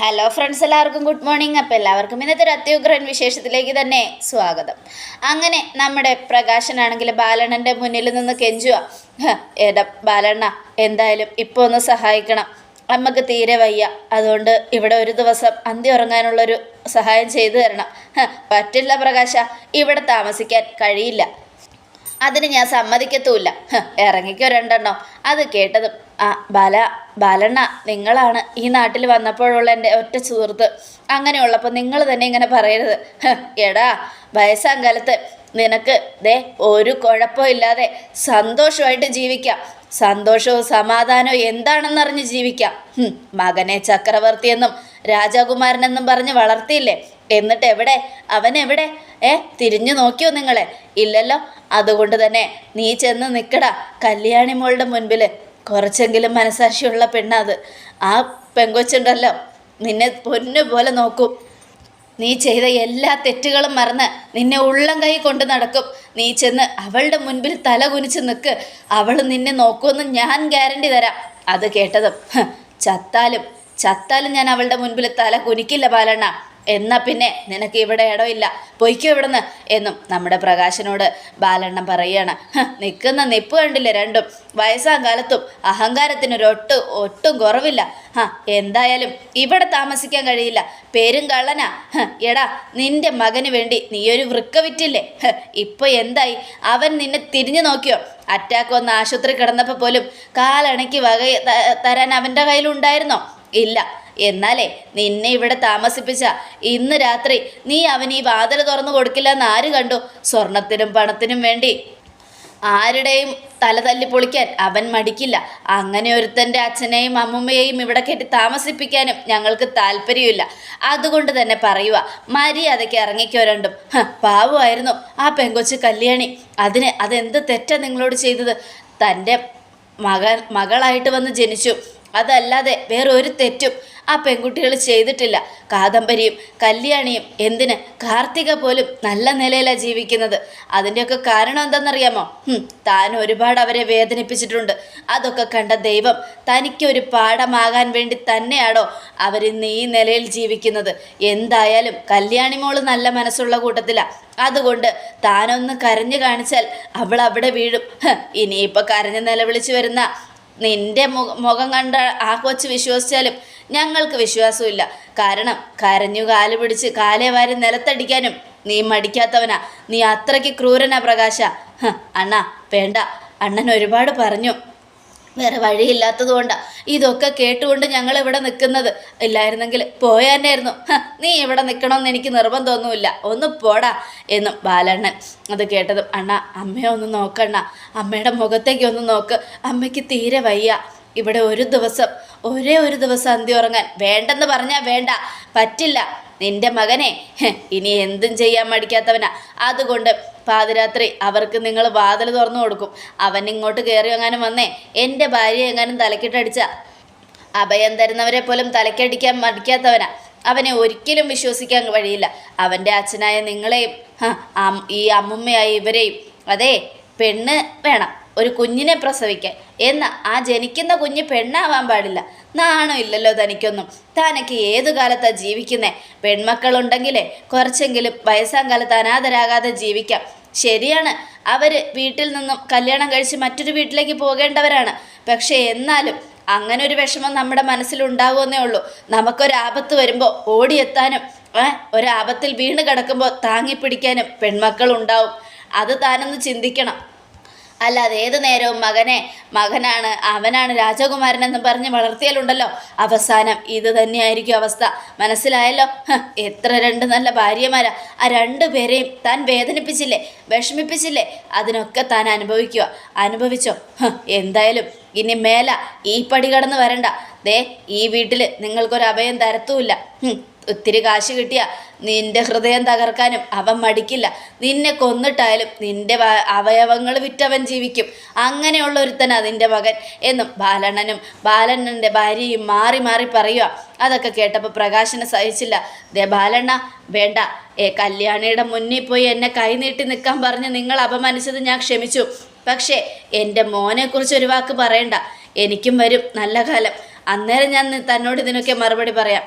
Hello friends എല്ലാവർക്കും good morning അപ്പോൾ എല്ലാവർക്കും ഇന്നത്തെ ഒരു അത്യുഗ്രഹൻ വിശേഷത്തിലേക്ക് തന്നെ സ്വാഗതം. അങ്ങനെ നമ്മുടെ പ്രകാശനാണെങ്കിൽ ബാലണ്ണന്റെ മുന്നിൽ നിന്ന് കെഞ്ചുക. എട ബാലണ്ണ എന്തായാലും ഇപ്പോൾ ഒന്ന് സഹായിക്കണം. അമ്മയ്ക്ക് തീരെ വയ്യ. അതുകൊണ്ട് ഇവിടെ ഒരു ദിവസം അന്തി ഉറങ്ങാനുള്ളൊരു സഹായം ചെയ്തു തരണം. പറ്റില്ല പ്രകാശ. ഇവിടെ താമസിക്കാൻ കഴിയില്ല. അതിന് ഞാൻ സമ്മതിക്കത്തുമില്ല. ഇറങ്ങിക്കോ രണ്ടെണ്ണം. അത് കേട്ടതും ആ ബാല ബാലണ്ണ നിങ്ങളാണ് ഈ നാട്ടിൽ വന്നപ്പോഴുള്ള എന്റെ ഒറ്റ സുഹൃത്ത്. അങ്ങനെയുള്ളപ്പോൾ നിങ്ങൾ തന്നെ ഇങ്ങനെ പറയരുത്. എടാ വയസ്സാം കാലത്ത് നിനക്ക് ദേ ഒരു കുഴപ്പവും ഇല്ലാതെ സന്തോഷമായിട്ട് ജീവിക്കാം. സന്തോഷവും സമാധാനവും എന്താണെന്നറിഞ്ഞ് ജീവിക്കാം. ചക്രവർത്തി മകനെ ചക്രവർത്തിയെന്നും രാജകുമാരനെന്നും പറഞ്ഞ് വളർത്തിയില്ലേ? എന്നിട്ട് എവിടെ? അവൻ എവിടെ? ഏ തിരിഞ്ഞു നോക്കിയോ നിങ്ങളെ? ഇല്ലല്ലോ. അതുകൊണ്ട് തന്നെ നീ ചെന്ന് നിൽക്കടാ. കല്യാണി മോളുടെ മുൻപിൽ കുറച്ചെങ്കിലും മനസാക്ഷിയുള്ള പെണ്ണത്. ആ പെങ്കൊച്ചുണ്ടല്ലോ. നിന്നെ പൊന്നു പോലെ നോക്കും. നീ ചെയ്ത എല്ലാ തെറ്റുകളും മറന്ന് നിന്നെ ഉള്ളം കൈ കൊണ്ട് നടക്കും. നീ ചെന്ന് അവളുടെ മുൻപിൽ തല കുനിച്ച് നിൽക്ക് അവൾ നിന്നെ നോക്കുമെന്ന് ഞാൻ ഗ്യാരണ്ടി തരാം. അത് കേട്ടതും "ഹ്, ചത്താലും ചത്താലും ഞാൻ അവളുടെ മുൻപിൽ തല കുനിക്കില്ല ബാലണ്ണ. എന്നാ പിന്നെ നിനക്ക് ഇവിടെ ഇടമില്ല. പൊയ്ക്കോ ഇവിടുന്ന് എന്നും നമ്മുടെ പ്രകാശനോട് ബാലണ്ണൻ പറയുകയാണ്. "ഹ്, നിൽക്കുന്ന നിപ്പ് കണ്ടില്ല രണ്ടും? വയസ്സാം കാലത്തും അഹങ്കാരത്തിനൊരൊട്ട് ഒട്ടും കുറവില്ല. ആ എന്തായാലും ഇവിടെ താമസിക്കാൻ കഴിയില്ല. പേരും കള്ളനാ. എടാ നിന്റെ മകന് വേണ്ടി നീയൊരു വൃക്ക വിറ്റില്ലേ ഇപ്പൊ എന്തായി? അവൻ നിന്നെ തിരിഞ്ഞു നോക്കിയോ? അറ്റാക്ക് വന്ന് ആശുപത്രി കിടന്നപ്പോൾ പോലും കാലണയ്ക്ക് വക തരാൻ അവന്റെ കയ്യിലുണ്ടായിരുന്നോ? ഇല്ല. എന്നാലേ നിന്നെ ഇവിടെ താമസിപ്പിച്ച ഇന്ന് രാത്രി നീ അവന് ഈ വാതിൽ തുറന്നു കൊടുക്കില്ല എന്ന് ആര് കണ്ടു? സ്വർണത്തിനും പണത്തിനും വേണ്ടി. ആരുടെയും തല തല്ലി പൊളിക്കാൻ അവൻ മടിക്കില്ല. അങ്ങനെ ഒരുത്തന്റെ അച്ഛനെയും അമ്മുമ്മയെയും ഇവിടെ കെട്ടി താമസിപ്പിക്കാനും ഞങ്ങൾക്ക് താല്പര്യമില്ല. അതുകൊണ്ട് തന്നെ പറയുക മര്യാദയ്ക്ക് ഇറങ്ങിക്കോ രണ്ടും. പാവമായിരുന്നു ആ പെങ്കൊച്ച് കല്യാണി. അതിന് അതെന്ത് തെറ്റാണ് നിങ്ങളോട് ചെയ്തത്? തന്റെ മകൻ മകളായിട്ട് വന്ന് ജനിച്ചു. അതല്ലാതെ വേറെ ഒരു തെറ്റും ആ പെൺകുട്ടികൾ ചെയ്തിട്ടില്ല. കാദംബരിയും കല്യാണിയും എന്തിന് കാർത്തിക പോലും നല്ല നിലയിലാണ് ജീവിക്കുന്നത്. അതിന്റെയൊക്കെ കാരണം എന്താണെന്നറിയാമോ താൻ ഒരുപാട് അവരെ വേദനിപ്പിച്ചിട്ടുണ്ട്. അതൊക്കെ കണ്ട ദൈവം തനിക്കൊരു പാഠമാകാൻ വേണ്ടി തന്നെയാണോ അവരിന്ന് ഈ നിലയിൽ ജീവിക്കുന്നത്? എന്തായാലും കല്യാണി മോൾ നല്ല മനസ്സുള്ള കൂട്ടത്തിലാണ് അതുകൊണ്ട് താനൊന്ന് കരഞ്ഞു കാണിച്ചാൽ അവൾ അവിടെ വീഴും. ഇനിയിപ്പോൾ കരഞ്ഞ് നിലവിളിച്ച് വരുന്ന നിന്റെ മുഖം കണ്ട ആ കൊച്ച് വിശ്വസിച്ചാലും ഞങ്ങൾക്ക് വിശ്വാസമില്ല കാരണം കരഞ്ഞു കാൽ പിടിച്ച് കാലേ വാരി നിലത്തടിക്കാനും നീ മടിക്കാത്തവനാ. നീ അത്രയ്ക്ക് ക്രൂരനാ പ്രകാശ. അണ്ണ വേണ്ട. അണ്ണൻ ഒരുപാട് പറഞ്ഞു. വേറെ വഴിയില്ലാത്തത് കൊണ്ടാണ് ഇതൊക്കെ കേട്ടുകൊണ്ട് ഞങ്ങൾ ഇവിടെ നിൽക്കുന്നത്. ഇല്ലായിരുന്നെങ്കിൽ പോയാനായിരുന്നു ഹ, നീ ഇവിടെ നിൽക്കണമെന്ന് എനിക്ക് നിർബന്ധമൊന്നുമില്ല. ഒന്ന് പോടാ എന്നും ബാലണ്ണൻ അത് കേട്ടതും അണ്ണ അമ്മയെ ഒന്ന് നോക്കണ്ണ. അമ്മയുടെ മുഖത്തേക്ക് ഒന്ന് നോക്ക്. അമ്മയ്ക്ക് തീരെ വയ്യ. ഇവിടെ ഒരു ദിവസം ഒരേ ഒരു ദിവസം അന്തി ഉറങ്ങാൻ വേണ്ടെന്ന് പറഞ്ഞാൽ വേണ്ട. പറ്റില്ല. നിന്റെ മകനെ ഇനി എന്തും ചെയ്യാൻ മടിക്കാത്തവനാ. അതുകൊണ്ട് പാതിരാത്രി അവർക്ക് നിങ്ങൾ വാതിൽ തുറന്നു കൊടുക്കും. അവൻ ഇങ്ങോട്ട് കയറി എങ്ങാനും വന്നേ. എന്റെ ഭാര്യ എങ്ങാനും തലക്കിട്ടടിച്ച അഭയം തരുന്നവരെ പോലും തലക്കടിക്കാൻ മടിക്കാത്തവനാ. അവനെ ഒരിക്കലും വിശ്വസിക്കാൻ വഴിയില്ല. അവന്റെ അച്ഛനായ നിങ്ങളെയും ഈ അമ്മുമ്മയായ ഇവരെയും. അതെ പെണ്ണ് വേണം. ഒരു കുഞ്ഞിനെ പ്രസവിക്കാൻ. എന്ന ആ ജനിക്കുന്ന കുഞ്ഞ് പെണ്ണാവാൻ പാടില്ല. നാണോ ഇല്ലല്ലോ തനിക്കൊന്നും. താനൊക്കെ ഏതു കാലത്താണ് ജീവിക്കുന്നേ? പെൺമക്കളുണ്ടെങ്കിലേ കുറച്ചെങ്കിലും വയസ്സാം കാലത്ത് അനാഥരാകാതെ ജീവിക്കാം. ശരിയാണ്. അവർ വീട്ടിൽ നിന്നും കല്യാണം കഴിച്ച് മറ്റൊരു വീട്ടിലേക്ക് പോകേണ്ടവരാണ്. പക്ഷേ എന്നാലും അങ്ങനെ ഒരു വിഷമം നമ്മുടെ മനസ്സിലുണ്ടാകുമെന്നേ ഉള്ളൂ. നമുക്കൊരാപത്ത് വരുമ്പോൾ ഓടിയെത്താനും ഒരാപത്തിൽ വീണ് കിടക്കുമ്പോൾ താങ്ങിപ്പിടിക്കാനും പെൺമക്കളുണ്ടാവും അത് താനൊന്ന് ചിന്തിക്കണം. അല്ലാതെ ഏത് നേരവും മകനെ മകനാണ് അവനാണ് രാജകുമാരൻ എന്ന് പറഞ്ഞ് വളർത്തിയാലുണ്ടല്ലോ. അവസാനം ഇത് തന്നെയായിരിക്കും അവസ്ഥ. മനസ്സിലായല്ലോ? എത്ര രണ്ട് നല്ല ഭാര്യമാരാ. ആ രണ്ടു പേരെയും താൻ വേദനിപ്പിച്ചില്ലേ വിഷമിപ്പിച്ചില്ലേ? അതിനൊക്കെ താൻ അനുഭവിക്കുക അനുഭവിച്ചോ? എന്തായാലും ഇനി മേല ഈ പടി കടന്ന് വരണ്ട. ദേ ഈ വീട്ടിൽ നിങ്ങൾക്കൊരു അഭയം തരത്തുമില്ല ഒത്തിരി കാശ് കിട്ടിയ നിന്റെ ഹൃദയം തകർക്കാനും അവൻ മടിക്കില്ല. നിന്നെ കൊന്നിട്ടായാലും നിന്റെ അവയവങ്ങൾ വിറ്റവൻ ജീവിക്കും. അങ്ങനെയുള്ള ഒരുത്തൻ അതിന്റെ മകൻ എന്നും ബാലണ്ണനും ബാലണ്ണന്റെ ഭാര്യയും മാറി മാറി പറയുക അതൊക്കെ കേട്ടപ്പോൾ പ്രകാശനെ സഹിച്ചില്ല. ദേ ബാലണ്ണ വേണ്ട. ഏ കല്യാണിയുടെ മുന്നിൽ പോയി എന്നെ കൈനീട്ടി നിൽക്കാൻ പറഞ്ഞ് നിങ്ങൾ അപമാനിച്ചത് ഞാൻ ക്ഷമിച്ചു. പക്ഷേ എന്റെ മോനെക്കുറിച്ച് ഒരു വാക്ക് പറയണ്ട. എനിക്കും വരും നല്ല കാലം. അന്നേരം ഞാൻ തന്നോട് ഇതിനൊക്കെ മറുപടി പറയാം.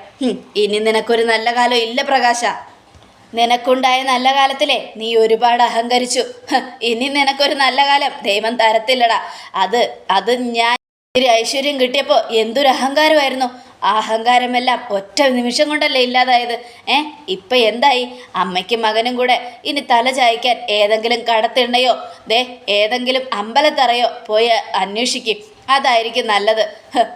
ഇനി നിനക്കൊരു നല്ല കാലം ഇല്ല പ്രകാശ. നിനക്കുണ്ടായ നല്ല കാലത്തിലെ നീ ഒരുപാട് അഹങ്കരിച്ചു. ഇനി നിനക്കൊരു നല്ല കാലം ദൈവം തരത്തില്ലടാ. അത് അത് ഞാൻ ഒരു ഐശ്വര്യം കിട്ടിയപ്പോൾ എന്തൊരു അഹങ്കാരമായിരുന്നു. ആ അഹങ്കാരമെല്ലാം ഒറ്റ നിമിഷം കൊണ്ടല്ലേ ഇല്ലാതായത്. ഏ ഇപ്പം എന്തായി? അമ്മയ്ക്കും മകനും കൂടെ ഇനി തല ചായ്ക്കാൻ ഏതെങ്കിലും കടത്തിണ്ണയോ ദേ ഏതെങ്കിലും അമ്പലത്തറയോ പോയി അന്വേഷിക്കും. അതായിരിക്കും നല്ലത്.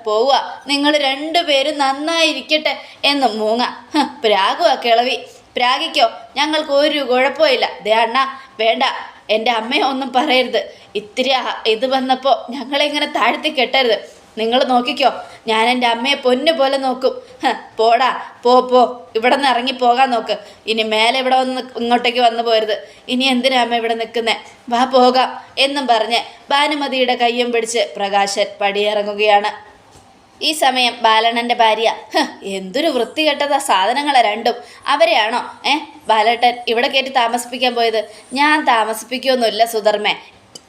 പോവുക. നിങ്ങൾ രണ്ടുപേരും നന്നായിരിക്കട്ടെ എന്ന് മൂങ്ങ. പ്രാഗുവാ കിളവി. പ്രാഗിക്കോ ഞങ്ങൾക്ക് ഒരു കുഴപ്പമില്ല. ദേ അണ്ണ വേണ്ട. എന്റെ അമ്മയെ ഒന്നും പറയരുത്. ഇത്തിരി ഇത് വന്നപ്പോൾ ഞങ്ങളെങ്ങനെ താഴ്ത്തി കെട്ടരുത്. നിങ്ങൾ നോക്കിക്കോ. ഞാൻ എന്റെ അമ്മയെ പൊന്നു പോലെ നോക്കും. പോടാ പോ പോ. ഇവിടെ നിന്ന് ഇറങ്ങി പോകാൻ നോക്ക്. ഇനി മേലെ ഇവിടെ വന്ന് ഇങ്ങോട്ടേക്ക് വന്നു പോരുത്. ഇനി എന്തിനാ അമ്മ ഇവിടെ നിൽക്കുന്നേ? വാ പോകാം എന്നും പറഞ്ഞ് ഭാനുമതിയുടെ കയ്യും പിടിച്ച് പ്രകാശൻ പടിയിറങ്ങുകയാണ്. ഈ സമയം ബാലണ്ണന്റെ ഭാര്യ എന്തൊരു വൃത്തികെട്ടതാ സാധനങ്ങളെ രണ്ടും. അവരെയാണോ? ഏ ബാലേട്ടൻ ഇവിടെ കയറ്റി താമസിപ്പിക്കാൻ പോയത്? ഞാൻ താമസിപ്പിക്കുമെന്നില്ല സുധർമ്മേ.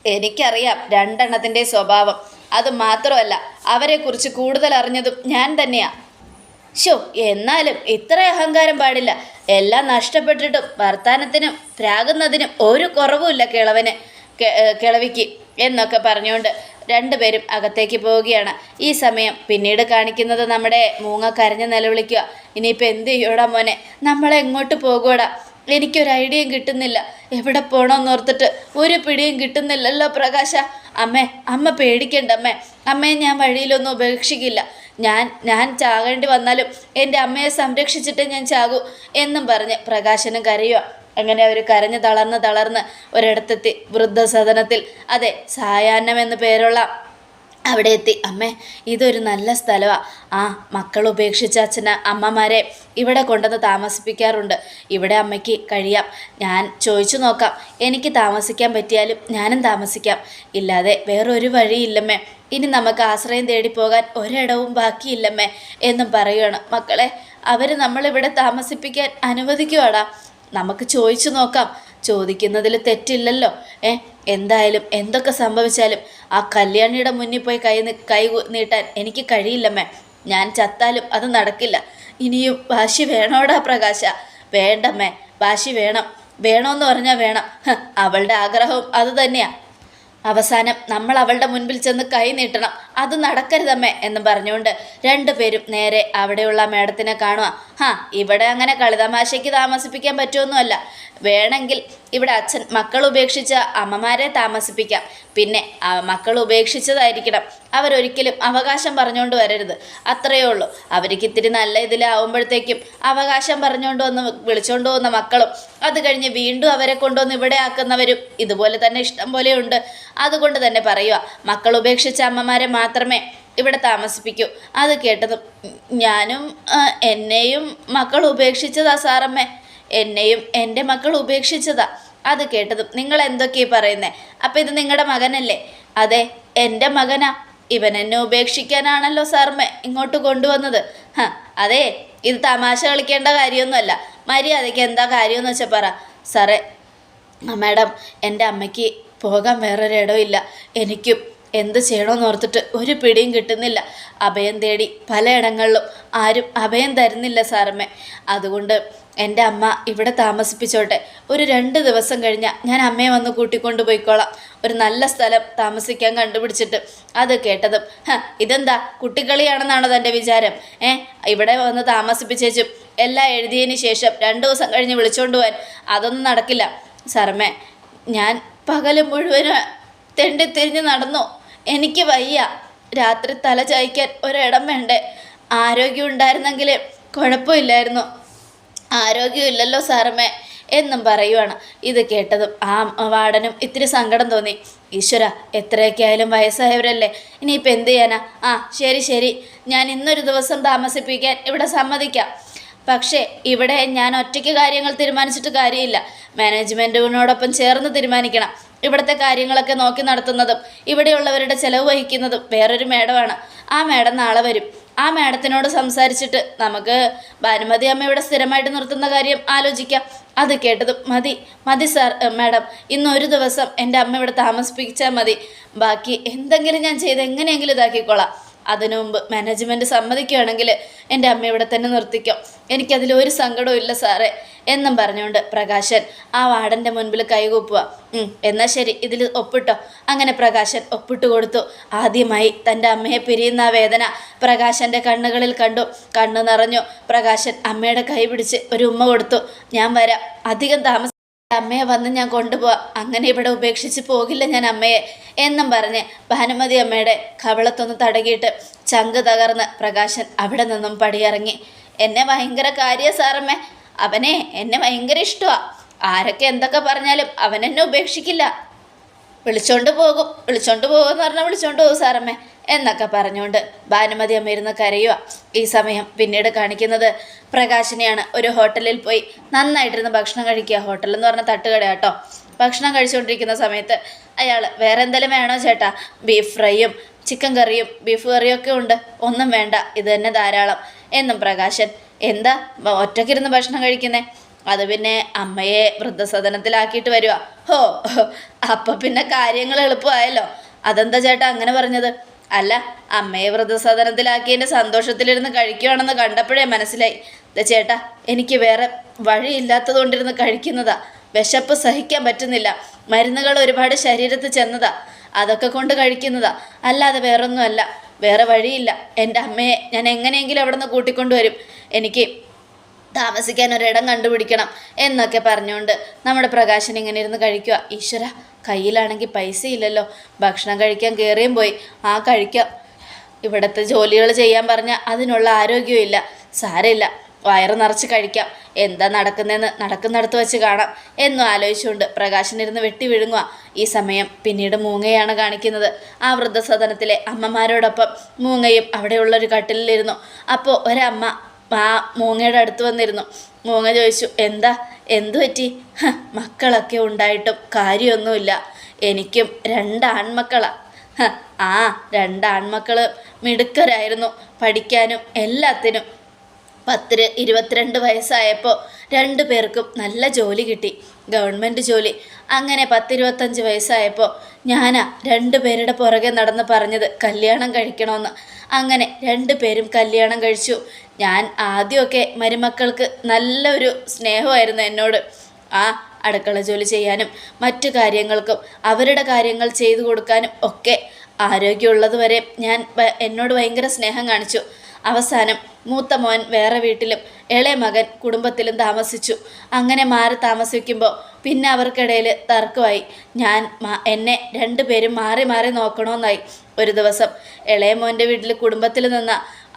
എനിക്കറിയാം രണ്ടെണ്ണത്തിന്റെ സ്വഭാവം. അത് മാത്രമല്ല അവരെക്കുറിച്ച് കൂടുതൽ അറിഞ്ഞതും ഞാൻ തന്നെയാ. ഷോ എന്നാലും ഇത്ര അഹങ്കാരം പാടില്ല. എല്ലാം നഷ്ടപ്പെട്ടിട്ടും വർത്താനത്തിനും പ്രാകുന്നതിനും ഒരു കുറവുമില്ല കിളവന് കിളവിക്ക് എന്നൊക്കെ പറഞ്ഞുകൊണ്ട് രണ്ടുപേരും അകത്തേക്ക് പോവുകയാണ്. ഈ സമയം പിന്നീട് കാണിക്കുന്നത് നമ്മുടെ മൂങ്ങ കരഞ്ഞ് നിലവിളിക്കുക. ഇനിയിപ്പോൾ എന്ത് ചെയ്യൂടാ മോനെ? നമ്മളെങ്ങോട്ട് പോകൂടാ എനിക്കൊരു ഐഡിയയും കിട്ടുന്നില്ല. എവിടെ പോകണമെന്ന് ഓർത്തിട്ട് ഒരു പിടിയും കിട്ടുന്നില്ലല്ലോ പ്രകാശ. അമ്മേ അമ്മ പേടിക്കണ്ട അമ്മേ. അമ്മയെ ഞാൻ വഴിയിലൊന്നും ഉപേക്ഷിക്കില്ല. ഞാൻ ഞാൻ ചാകേണ്ടി വന്നാലും എന്റെ അമ്മയെ സംരക്ഷിച്ചിട്ട് ഞാൻ ചാകൂ എന്നും പറഞ്ഞ് പ്രകാശനും കരയുക അങ്ങനെ അവർ കരഞ്ഞ് തളർന്ന് തളർന്ന് ഒരിടത്തെത്തി വൃദ്ധസദനത്തിൽ. അതെ സായാഹ്നം എന്ന പേരുള്ള അവിടെ എത്തി. അമ്മേ ഇതൊരു നല്ല സ്ഥലമാണ് ആ മക്കൾ ഉപേക്ഷിച്ച അച്ഛന് അമ്മമാരെ ഇവിടെ കൊണ്ടുവന്ന് താമസിപ്പിക്കാറുണ്ട്. ഇവിടെ അമ്മയ്ക്ക് കഴിയാം. ഞാൻ ചോദിച്ചു നോക്കാം. എനിക്ക് താമസിക്കാൻ പറ്റിയാലും ഞാനും താമസിക്കാം. ഇല്ലാതെ വേറൊരു വഴിയില്ലമ്മേ. ഇനി നമുക്ക് ആശ്രയം തേടി പോകാൻ ഒരിടവും ബാക്കിയില്ലമ്മേ എന്നും പറയുകയാണ് മക്കളെ അവർ നമ്മളിവിടെ താമസിപ്പിക്കാൻ അനുവദിക്കുവാടാ. നമുക്ക് ചോദിച്ചു നോക്കാം. ചോദിക്കുന്നതിൽ തെറ്റില്ലല്ലോ. ഏ എന്തായാലും എന്തൊക്കെ സംഭവിച്ചാലും ആ കല്യാണിയുടെ മുന്നിൽ പോയി കൈ കൈ നീട്ടാൻ എനിക്ക് കഴിയില്ലമ്മേ. ഞാൻ ചത്താലും അത് നടക്കില്ല. ഇനിയും വാശി വേണോടാ പ്രകാശ? വേണ്ടമ്മേ. വാശി വേണം. വേണമെന്ന് പറഞ്ഞാൽ വേണം. അവളുടെ ആഗ്രഹവും അത് തന്നെയാ. അവസാനം നമ്മൾ അവളുടെ മുൻപിൽ ചെന്ന് കൈ നീട്ടണം. അത് നടക്കരുതമ്മേ എന്ന് പറഞ്ഞുകൊണ്ട് രണ്ടുപേരും നേരെ അവിടെയുള്ള മേഡത്തിനെ കാണുക ഹാ ഇവിടെ അങ്ങനെ കളിതമാശയ്ക്ക് താമസിപ്പിക്കാൻ പറ്റുമൊന്നുമല്ല വേണമെങ്കിൽ ഇവിടെ അച്ഛൻ മക്കൾ ഉപേക്ഷിച്ച അമ്മമാരെ താമസിപ്പിക്കാം. പിന്നെ മക്കൾ ഉപേക്ഷിച്ചതായിരിക്കണം. അവരൊരിക്കലും അവകാശം പറഞ്ഞുകൊണ്ട് വരരുത്. അത്രയേ ഉള്ളൂ. അവർക്ക് ഇത്തിരി നല്ല ഇതിലാവുമ്പോഴത്തേക്കും അവകാശം പറഞ്ഞുകൊണ്ട് വന്ന് വിളിച്ചുകൊണ്ട് പോകുന്ന മക്കളും അത് കഴിഞ്ഞ് വീണ്ടും അവരെ കൊണ്ടുവന്ന് ഇവിടെ ആക്കുന്നവരും ഇതുപോലെ തന്നെ ഇഷ്ടം പോലെയുണ്ട് അതുകൊണ്ട് തന്നെ പറയുക മക്കൾ ഉപേക്ഷിച്ച അമ്മമാരെ മാത്രമേ ഇവിടെ താമസിപ്പിക്കൂ. അത് കേട്ടതും ഞാനും എന്നെയും മക്കൾ ഉപേക്ഷിച്ചതാ സാറമ്മേ. എന്നെയും എന്റെ മക്കൾ ഉപേക്ഷിച്ചതാ. അത് കേട്ടതും നിങ്ങൾ എന്തൊക്കെയാ പറയുന്നത് അപ്പം ഇത് നിങ്ങളുടെ മകനല്ലേ? അതെ എന്റെ മകനാ. ഇവൻ എന്നെ ഉപേക്ഷിക്കാനാണല്ലോ സാർമ്മ ഇങ്ങോട്ട് കൊണ്ടുവന്നത്. ഹ അതെ ഇത് തമാശ കളിക്കേണ്ട കാര്യമൊന്നുമല്ല. മര്യാദയ്ക്ക് എന്താ കാര്യമെന്ന് വെച്ചാൽ പറ. സാറേ മാഡം എന്റെ അമ്മയ്ക്ക് പോകാൻ വേറൊരിടവും ഇല്ല. എനിക്കും എന്ത് ചെയ്യണമെന്ന് ഓർത്തിട്ട് ഒരു പിടിയും കിട്ടുന്നില്ല. അഭയം തേടി പലയിടങ്ങളിലും ആരും അഭയം തരുന്നില്ല സാറമ്മേ അതുകൊണ്ട് എന്റെ അമ്മ ഇവിടെ താമസിപ്പിച്ചോട്ടെ. ഒരു രണ്ട് ദിവസം കഴിഞ്ഞാൽ ഞാൻ അമ്മയെ വന്ന് കൂട്ടിക്കൊണ്ട് പോയിക്കോളാം. ഒരു നല്ല സ്ഥലം താമസിക്കാൻ കണ്ടുപിടിച്ചിട്ട്. അത് കേട്ടതും "ഹ, ഇതെന്താ? കുട്ടിക്കളിയാണെന്നാണോ തന്റെ വിചാരം? ഏ ഇവിടെ വന്ന് താമസിപ്പിച്ചേച്ചും. എല്ലാം എഴുതിയതിന് ശേഷം രണ്ട് ദിവസം കഴിഞ്ഞ് വിളിച്ചോണ്ട് പോകാൻ അതൊന്നും നടക്കില്ല. സർമേ ഞാൻ പകൽ മുഴുവനും തെണ്ടിത്തിരിഞ്ഞ് നടന്നു. എനിക്ക് വയ്യ. രാത്രി തല ചായ്ക്കാൻ ഒരിടം വേണ്ടേ. ആരോഗ്യം ഉണ്ടായിരുന്നെങ്കിൽ കുഴപ്പമില്ലായിരുന്നു. ആരോഗ്യമില്ലല്ലോ സാറമ്മേ എന്നും പറയുവാണ്. ഇത് കേട്ടതും ആ വാർഡനും ഇത്തിരി സങ്കടം തോന്നി. ഈശ്വര എത്രയൊക്കെ ആയാലും വയസ്സായവരല്ലേ? ഇനിയിപ്പോൾ എന്ത് ചെയ്യാനാ? ആ ശരി ശരി. ഞാൻ ഇന്നൊരു ദിവസം താമസിപ്പിക്കാൻ ഇവിടെ സമ്മതിക്കാം. പക്ഷേ ഇവിടെ ഞാൻ ഒറ്റയ്ക്ക് കാര്യങ്ങൾ തീരുമാനിച്ചിട്ട് കാര്യമില്ല. മാനേജ്മെന്റിനോടൊപ്പം ചേർന്ന് തീരുമാനിക്കണം. ഇവിടുത്തെ കാര്യങ്ങളൊക്കെ നോക്കി നടത്തുന്നതും ഇവിടെയുള്ളവരുടെ ചെലവ് വഹിക്കുന്നതും വേറൊരു മേഡമാണ് ആ മേഡം നാളെ വരും. ആ മാഡത്തിനോട് സംസാരിച്ചിട്ട് നമുക്ക് ഭാനുമതി അമ്മ ഇവിടെ സ്ഥിരമായിട്ട് നിർത്തുന്ന കാര്യം ആലോചിക്കാം. അത് കേട്ടതും മതി. മതി സാർ മാഡം. ഇന്ന് ഒരു ദിവസം എന്റെ അമ്മ ഇവിടെ താമസിപ്പിച്ചാൽ മതി. ബാക്കി എന്തെങ്കിലും ഞാൻ ചെയ്ത് എങ്ങനെയെങ്കിലും ഇതാക്കിക്കോളാം. അതിനു മുമ്പ് മാനേജ്മെന്റ് സമ്മതിക്കുകയാണെങ്കിൽ എന്റെ അമ്മ ഇവിടെ തന്നെ നിർത്തിക്കാം. എനിക്കതിൽ ഒരു സങ്കടവും ഇല്ല സാറേ. എന്നും പറഞ്ഞുകൊണ്ട് പ്രകാശൻ ആ വാർഡന്റെ മുൻപിൽ കൈകൂപ്പുക എന്നാൽ എന്നാ ശരി ഇതിൽ ഒപ്പിട്ടോ. അങ്ങനെ പ്രകാശൻ ഒപ്പിട്ട് കൊടുത്തു. ആദ്യമായി തന്റെ അമ്മയെ പിരിയുന്ന വേദന പ്രകാശന്റെ കണ്ണുകളിൽ കണ്ടു. കണ്ണു നിറഞ്ഞു. പ്രകാശൻ അമ്മയുടെ കൈ പിടിച്ച് ഒരു ഉമ്മ കൊടുത്തു. ഞാൻ വരാം. അധികം താമസം അമ്മയെ വന്ന് ഞാൻ കൊണ്ടുപോവാം. അങ്ങനെ ഇവിടെ ഉപേക്ഷിച്ച് പോകില്ല ഞാൻ അമ്മയെ എന്നും പറഞ്ഞ് ഭാനുമതി അമ്മയുടെ കവളത്തൊന്ന് തടകിയിട്ട് ചങ്ക് തകർന്ന് പ്രകാശൻ അവിടെ നിന്നും പടിയിറങ്ങി. എന്നെ ഭയങ്കര കാര്യ സാറമ്മേ. അവനെ എന്നെ ഭയങ്കര ഇഷ്ടമാ ആരൊക്കെ എന്തൊക്കെ പറഞ്ഞാലും അവൻ എന്നെ ഉപേക്ഷിക്കില്ല. വിളിച്ചോണ്ട് പോകും. വിളിച്ചോണ്ട് പോകുമെന്ന് പറഞ്ഞാൽ വിളിച്ചോണ്ട് പോകും സാറമ്മേ എന്നൊക്കെ പറഞ്ഞുകൊണ്ട് ഭാനുമതി അമ്മ ഇരുന്ന് കരയുക ഈ സമയം പിന്നീട് കാണിക്കുന്നത് പ്രകാശിനെയാണ്. ഒരു ഹോട്ടലിൽ പോയി നന്നായിട്ടിരുന്ന് ഭക്ഷണം കഴിക്കുക. ഹോട്ടൽ എന്ന് പറഞ്ഞ തട്ടുകട കേട്ടോ ഭക്ഷണം കഴിച്ചുകൊണ്ടിരിക്കുന്ന സമയത്ത് അയാൾ വേറെ എന്തെങ്കിലും വേണോ ചേട്ടാ? ബീഫ് ഫ്രൈയും ചിക്കൻ കറിയും ബീഫ് കറിയും ഒക്കെ ഉണ്ട്. ഒന്നും വേണ്ട. ഇത് തന്നെ ധാരാളം എന്നും പ്രകാശൻ എന്താ? ഒറ്റക്കിരുന്ന് ഭക്ഷണം കഴിക്കുന്നേ? അത് പിന്നെ അമ്മയെ വൃദ്ധസദനത്തിലാക്കിയിട്ട് വരുക ഹോ അപ്പൊ പിന്നെ കാര്യങ്ങൾ എളുപ്പമായല്ലോ. അതെന്താ ചേട്ടാ അങ്ങനെ പറഞ്ഞത്? അല്ല അമ്മയെ വൃദ്ധസദനത്തിലാക്കിയതിന്റെ സന്തോഷത്തിലിരുന്ന് കഴിക്കുകയാണെന്ന് കണ്ടപ്പോഴേ മനസ്സിലായി. ചേട്ടാ എനിക്ക് വേറെ വഴിയില്ലാത്തത് കൊണ്ടിരുന്ന് കഴിക്കുന്നതാ. വിശപ്പ് സഹിക്കാൻ പറ്റുന്നില്ല. മരുന്നുകൾ ഒരുപാട് ശരീരത്ത് ചെന്നതാ. അതൊക്കെ കൊണ്ട് കഴിക്കുന്നതാ. അല്ലാതെ വേറൊന്നുമല്ല. വേറെ വഴിയില്ല. എന്റെ അമ്മയെ ഞാൻ എങ്ങനെയെങ്കിലും അവിടെ നിന്ന് കൂട്ടിക്കൊണ്ടുവരും. എനിക്ക് താമസിക്കാൻ ഒരിടം കണ്ടുപിടിക്കണം എന്നൊക്കെ പറഞ്ഞുകൊണ്ട് നമ്മുടെ പ്രകാശൻ ഇങ്ങനെ ഇരുന്ന് കഴിക്കുക ഈശ്വര കയ്യിലാണെങ്കിൽ പൈസ ഇല്ലല്ലോ ഭക്ഷണം കഴിക്കാൻ കയറിയും പോയി. ആ കഴിക്കാം. ഇവിടുത്തെ ജോലികൾ ചെയ്യാൻ പറഞ്ഞാൽ അതിനുള്ള ആരോഗ്യവും ഇല്ല. സാരമില്ല. വയറ് നിറച്ച് കഴിക്കാം. എന്താ നടക്കുന്നതെന്ന് നടക്കുന്നിടത്ത് വെച്ച് കാണാം. എന്നും ആലോചിച്ചുകൊണ്ട് പ്രകാശനിരുന്ന് വെട്ടി വിഴുങ്ങുക. ഈ സമയം പിന്നീട് മൂങ്ങയാണ് കാണിക്കുന്നത്. ആ വൃദ്ധസദനത്തിലെ അമ്മമാരോടൊപ്പം മൂങ്ങയും അവിടെയുള്ളൊരു കട്ടിലിരുന്നു അപ്പോൾ ഒരമ്മ ആ മൂങ്ങയുടെ അടുത്ത് വന്നിരുന്നു. മൂങ്ങ ചോദിച്ചു എന്താ? എന്തു പറ്റി? മക്കളൊക്കെ ഉണ്ടായിട്ടും കാര്യമൊന്നുമില്ല. എനിക്കും രണ്ട് ആൺമക്കളാ ആ രണ്ട് മിടുക്കരായിരുന്നു. പഠിക്കാനും എല്ലാത്തിനും പത്ത് ഇരുപത്തിരണ്ട് വയസ്സായപ്പോൾ രണ്ടു പേർക്കും നല്ല ജോലി കിട്ടി ഗവൺമെന്റ് ജോലി. അങ്ങനെ പത്തിരുപത്തഞ്ച് വയസ്സായപ്പോൾ ഞാനാ രണ്ടു പേരുടെ പുറകെ നടന്ന് പറഞ്ഞത് കല്യാണം കഴിക്കണമെന്ന് അങ്ങനെ രണ്ടു പേരും കല്യാണം കഴിച്ചു. ഞാൻ ആദ്യമൊക്കെ മരുമക്കൾക്ക് നല്ലൊരു സ്നേഹമായിരുന്നു എന്നോട്. ആ അടുക്കള ജോലി ചെയ്യാനും മറ്റു കാര്യങ്ങൾക്കും അവരുടെ കാര്യങ്ങൾ ചെയ്തു കൊടുക്കാനും ഒക്കെ ആരോഗ്യമുള്ളതുവരെ ഞാൻ എന്നോട് ഭയങ്കര സ്നേഹം കാണിച്ചു. അവസാനം മൂത്ത മോൻ വേറെ വീട്ടിലും ഇളയ മകൻ കുടുംബത്തിലും താമസിച്ചു. അങ്ങനെ മാറി താമസിക്കുമ്പോൾ പിന്നെ അവർക്കിടയിൽ തർക്കമായി. ഞാൻ എന്നെ രണ്ടുപേരും മാറി മാറി നോക്കണമെന്നായി ഒരു ദിവസം. ഇളയ മോന്റെ വീട്ടിൽ കുടുംബത്തിൽ നിന്ന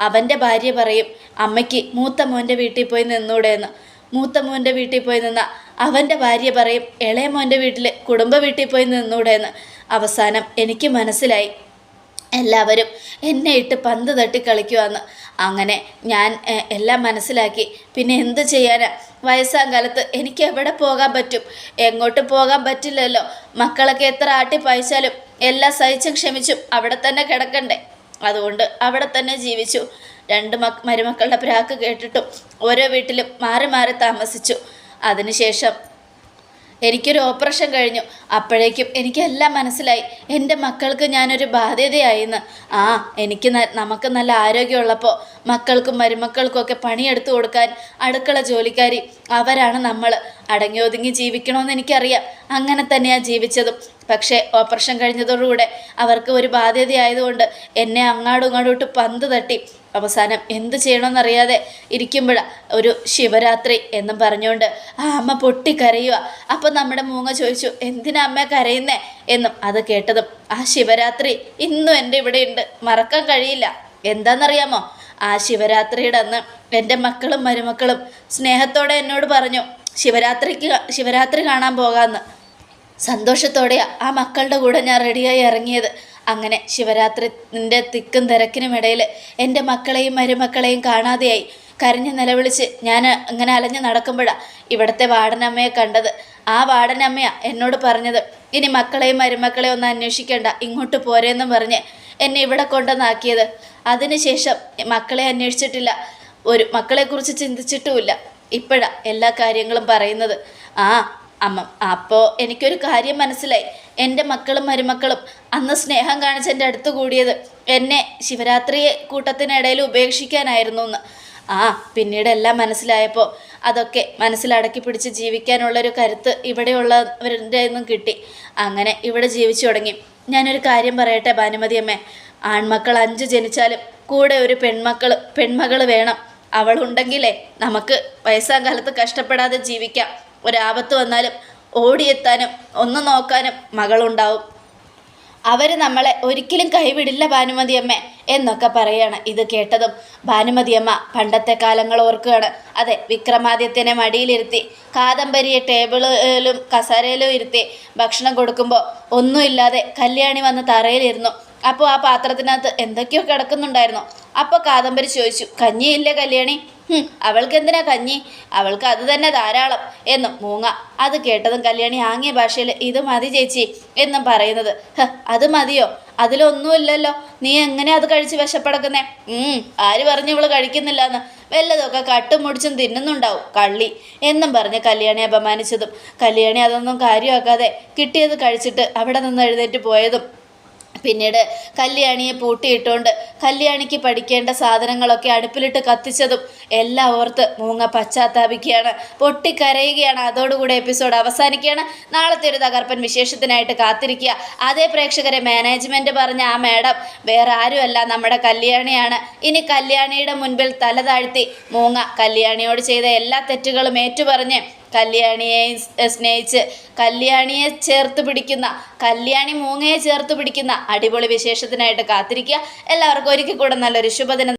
അവന്റെ ഭാര്യ പറയും അമ്മയ്ക്ക് മൂത്ത മോന്റെ വീട്ടിൽ പോയി നിന്നൂടെ എന്ന് മൂത്ത മോന്റെ വീട്ടിൽ പോയി നിന്ന അവന്റെ ഭാര്യ പറയും ഇളയ മോന്റെ വീട്ടിൽ കുടുംബ വീട്ടിൽ പോയി നിന്നൂടെ എന്ന് അവസാനം എനിക്ക് മനസ്സിലായി എല്ലാവരും എന്നെ ഇട്ട് പന്ത് തട്ടി കളിക്കുവാന്ന്. അങ്ങനെ ഞാൻ എല്ലാം മനസ്സിലാക്കി. പിന്നെ എന്ത് ചെയ്യാനാ? വയസ്സാം കാലത്ത് എനിക്ക് എവിടെ പോകാൻ പറ്റും? എങ്ങോട്ട് പോകാൻ പറ്റില്ലല്ലോ. മക്കളൊക്കെ എത്ര ആട്ടി പായിച്ചാലും എല്ലാം സഹിച്ചും ക്ഷമിച്ചും അവിടെ തന്നെ കിടക്കണ്ടേ? അതുകൊണ്ട് അവിടെ തന്നെ ജീവിച്ചു. രണ്ട് മക് മരുമക്കളുടെ പ്രാക്ക് കേട്ടിട്ടും ഓരോ വീട്ടിലും മാറി മാറി താമസിച്ചു. അതിനുശേഷം എനിക്കൊരു ഓപ്പറേഷൻ കഴിഞ്ഞു. അപ്പോഴേക്കും എനിക്കെല്ലാം മനസ്സിലായി. എന്റെ മക്കൾക്ക് ഞാനൊരു ബാധ്യതയായിന്ന്. ആ എനിക്ക് നമുക്ക് നല്ല ആരോഗ്യമുള്ളപ്പോൾ മക്കൾക്കും മരുമക്കൾക്കും ഒക്കെ പണിയെടുത്തു കൊടുക്കാൻ അടുക്കള ജോലിക്കാരി അവരാണ് നമ്മൾ അടങ്ങി ഒതുങ്ങി ജീവിക്കണമെന്ന് എനിക്കറിയാം. അങ്ങനെ തന്നെയാണ് ജീവിച്ചതും. പക്ഷേ ഓപ്പറേഷൻ കഴിഞ്ഞതോടുകൂടെ അവർക്ക് ഒരു ബാധ്യതയായതുകൊണ്ട് എന്നെ അങ്ങാടും ഇങ്ങാടും ഇട്ട് പന്ത് തട്ടി. അവസാനം എന്ത് ചെയ്യണമെന്നറിയാതെ ഇരിക്കുമ്പോഴാണ് ഒരു ശിവരാത്രി എന്നും പറഞ്ഞുകൊണ്ട് ആ അമ്മ പൊട്ടിക്കരയുക അപ്പം നമ്മുടെ മൂങ്ങ ചോദിച്ചു എന്തിനാ അമ്മ കരയുന്നേ? എന്നും അത് കേട്ടതും ആ ശിവരാത്രി ഇന്നും എന്റെ ഇവിടെ ഉണ്ട് മറക്കാൻ കഴിയില്ല. എന്താണെന്നറിയാമോ ആ ശിവരാത്രിയുടെ അന്ന് എന്റെ മക്കളും മരുമക്കളും സ്നേഹത്തോടെ എന്നോട് പറഞ്ഞു ശിവരാത്രിക്ക് ശിവരാത്രി കാണാൻ പോകാമെന്ന് സന്തോഷത്തോടെയാ ആ മക്കളുടെ കൂടെ ഞാൻ റെഡിയായി ഇറങ്ങിയത്. അങ്ങനെ ശിവരാത്രിന്റെ തിക്കും തിരക്കിനും ഇടയിൽ എന്റെ മക്കളെയും മരുമക്കളെയും കാണാതെയായി കരഞ്ഞ് നിലവിളിച്ച് ഞാൻ അങ്ങനെ അലഞ്ഞ് നടക്കുമ്പോഴാണ് ഇവിടുത്തെ വാടനമ്മയെ കണ്ടത്. ആ വാർഡനമ്മയാ എന്നോട് പറഞ്ഞത്. ഇനി മക്കളെയും മരുമക്കളെയും ഒന്നും അന്വേഷിക്കേണ്ട. ഇങ്ങോട്ട് പോരേന്നും പറഞ്ഞ് എന്നെ ഇവിടെ കൊണ്ടുവന്നാക്കിയത്. അതിനുശേഷം മക്കളെ അന്വേഷിച്ചിട്ടില്ല. ഒരു മക്കളെക്കുറിച്ച് ചിന്തിച്ചിട്ടുമില്ല. ഇപ്പോഴാണ് എല്ലാ കാര്യങ്ങളും പറയുന്നത്. ആ അമ്മ അപ്പോൾ എനിക്കൊരു കാര്യം മനസ്സിലായി. എന്റെ മക്കളും മരുമക്കളും അന്ന് സ്നേഹം കാണിച്ച് എന്റെ അടുത്ത് കൂടിയത് എന്നെ ശിവരാത്രി കൂട്ടത്തിനിടയിൽ ഉപേക്ഷിക്കാനായിരുന്നു എന്ന് ആ പിന്നീട് എല്ലാം മനസ്സിലായപ്പോൾ അതൊക്കെ മനസ്സിലടക്കി പിടിച്ച് ജീവിക്കാനുള്ളൊരു കരുത്ത് ഇവിടെയുള്ളവരുടെ നിന്നും കിട്ടി. അങ്ങനെ ഇവിടെ ജീവിച്ചു തുടങ്ങി. ഞാനൊരു കാര്യം പറയട്ടെ ഭാനുമതി അമ്മ. ആൺമക്കൾ അഞ്ച് ജനിച്ചാലും കൂടെ ഒരു പെൺമക്കൾ പെൺമകൾ വേണം. അവളുണ്ടെങ്കിലേ നമുക്ക് വയസ്സാം കാലത്ത് കഷ്ടപ്പെടാതെ ജീവിക്കാം. ഒരാപത്ത് വന്നാലും ഓടിയെത്താനും ഒന്ന് നോക്കാനും മകളുണ്ടാവും. അവർ നമ്മളെ ഒരിക്കലും കൈവിടില്ല ഭാനുമതിയമ്മ എന്നൊക്കെ പറയാണ്. ഇത് കേട്ടതും ഭാനുമതിയമ്മ പണ്ടത്തെ കാലങ്ങൾ ഓർക്കുകയാണ്. അതെ വിക്രമാദിത്യനെ മടിയിലിരുത്തി കാദംബരിയെ ടേബിളിലും കസേരയിലും ഇരുത്തി ഭക്ഷണം കൊടുക്കുമ്പോൾ ഒന്നുമില്ലാതെ കല്യാണി വന്ന് തറയിലിരുന്നു. അപ്പോൾ ആ പാത്രത്തിനകത്ത് എന്തൊക്കെയോ കിടക്കുന്നുണ്ടായിരുന്നു. അപ്പോൾ കാദംബരി ചോദിച്ചു കഞ്ഞിയില്ലേ കല്യാണി? അവൾക്ക് എന്തിനാ കഞ്ഞി? അവൾക്ക് അത് തന്നെ ധാരാളം എന്നും മൂങ്ങ. അത് കേട്ടതും കല്യാണി ആംഗ്യ ഭാഷയിൽ ഇത് മതി ചേച്ചി എന്നും പറയുന്നത്. "ഹ, അത് മതിയോ? അതിലൊന്നുമില്ലല്ലോ. നീ എങ്ങനെ അത് കഴിച്ച് വിശപ്പടക്കുന്നേ? ആര് പറഞ്ഞു ഇവൾ കഴിക്കുന്നില്ല എന്ന് വല്ലതൊക്കെ കട്ടും മുടിച്ചും തിന്നുന്നുണ്ടാവും കള്ളി എന്നും പറഞ്ഞ് കല്യാണി അപമാനിച്ചതും. കല്യാണി അതൊന്നും കാര്യമാക്കാതെ കിട്ടിയത് കഴിച്ചിട്ട് അവിടെ നിന്ന് എഴുന്നേറ്റ് പോയതും പിന്നീട് കല്യാണിയെ പൂട്ടിയിട്ടുകൊണ്ട് കല്യാണിക്ക് പഠിക്കേണ്ട സാധനങ്ങളൊക്കെ അടുപ്പിലിട്ട് കത്തിച്ചതും എല്ലാം ഓർത്ത് മൂങ്ങ പശ്ചാത്താപിക്കുകയാണ്. പൊട്ടിക്കരയുകയാണ്. അതോടുകൂടി എപ്പിസോഡ് അവസാനിക്കുകയാണ്. നാളത്തെ ഒരു തകർപ്പൻ വിശേഷത്തിനായിട്ട് കാത്തിരിക്കുക. അതേ പ്രേക്ഷകരെ മാനേജ്മെന്റ് പറഞ്ഞ ആ മാഡം വേറെ ആരുമല്ല നമ്മുടെ കല്യാണിയാണ്. ഇനി കല്യാണിയുടെ മുൻപിൽ തല താഴ്ത്തി മൂങ്ങ കല്യാണിയോട് ചെയ്ത എല്ലാ തെറ്റുകളും ഏറ്റുപറഞ്ഞ് കല്യാണിയെ സ്നേഹിച്ച് കല്യാണിയെ ചേർത്ത് പിടിക്കുന്ന കല്യാണി മൂങ്ങയെ ചേർത്ത് പിടിക്കുന്ന അടിപൊളി വിശേഷത്തിനായിട്ട് കാത്തിരിക്കുക. എല്ലാവർക്കും ഒരിക്കൽ കൂടെ നല്ലൊരു ശുഭദിനം